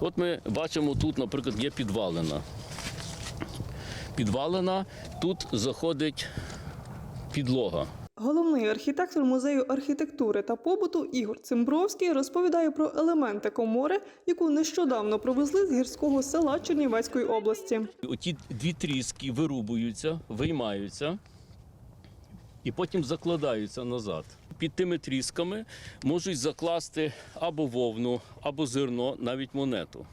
От ми бачимо тут, наприклад, є підвалина. Підвалина, тут заходить підлога. Головний архітектор музею архітектури та побуту Ігор Цимбровський розповідає про елементи комори, яку нещодавно привезли з гірського села Чернівецької області. Оті дві тріски вирубуються, виймаються і потім закладаються назад. Під тими трісками можуть закласти або вовну, або зерно, навіть монету.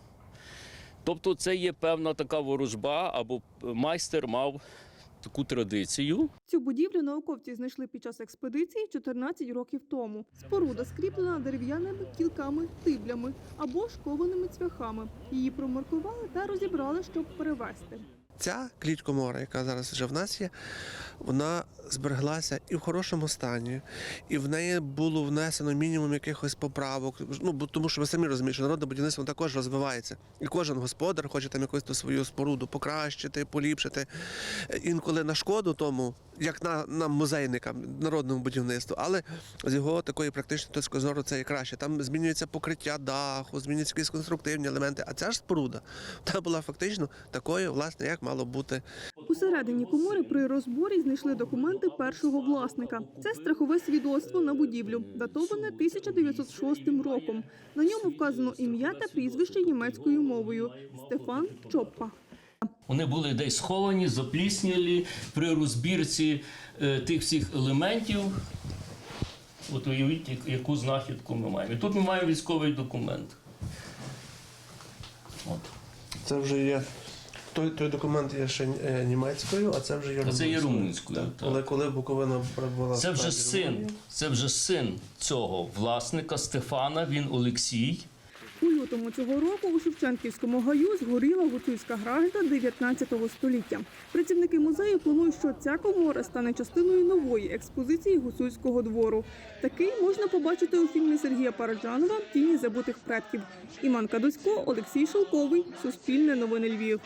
Тобто це є певна така ворожба, або майстер мав таку традицію. Цю будівлю науковці знайшли під час експедиції 14 років тому. Споруда скріплена дерев'яними кілками, тиблями або ж кованими цвяхами. Її промаркували та розібрали, щоб перевезти. Ця кліть комора, яка зараз вже в нас є, вона збереглася і в хорошому стані, і в неї було внесено мінімум якихось поправок. Ну тому, що ви самі розумієте, що народне будівництво також розвивається. І кожен господар хоче там якусь ту свою споруду покращити, поліпшити. Інколи на шкоду тому, як на, нам музейникам, народному будівництву, але з його такої практичної точки зору це і краще. Там змінюється покриття даху, змінюються якісь конструктивні елементи. А ця ж споруда та була фактично такою, власне, як мало бути. Усередині комори при розборі знайшли документи першого власника. Це страхове свідоцтво на будівлю, датоване 1906 роком. На ньому вказано ім'я та прізвище німецькою мовою Стефан Чоппа. Вони були десь сховані, запліснілі при розбірці е, тих всіх елементів. От уявіть, яку знахідку ми маємо. І тут ми маємо військовий документ. От. Це вже є. Той, той документ є ще е, німецькою, а це вже є А це є румунською. румунською, Так. так. Але коли Буковина прибула Це вже син. Румунії, Це вже син цього власника Стефана. Він Олексій. У лютому цього року у Шевченківському гаю згоріла гуцульська грамота 19 століття. Працівники музею планують, що ця комора стане частиною нової експозиції гуцульського двору. Такий можна побачити у фільмі Сергія Параджанова Тіні забутих предків. Іман Кадусько, Олексій Шелковий, Суспільне новини Львів.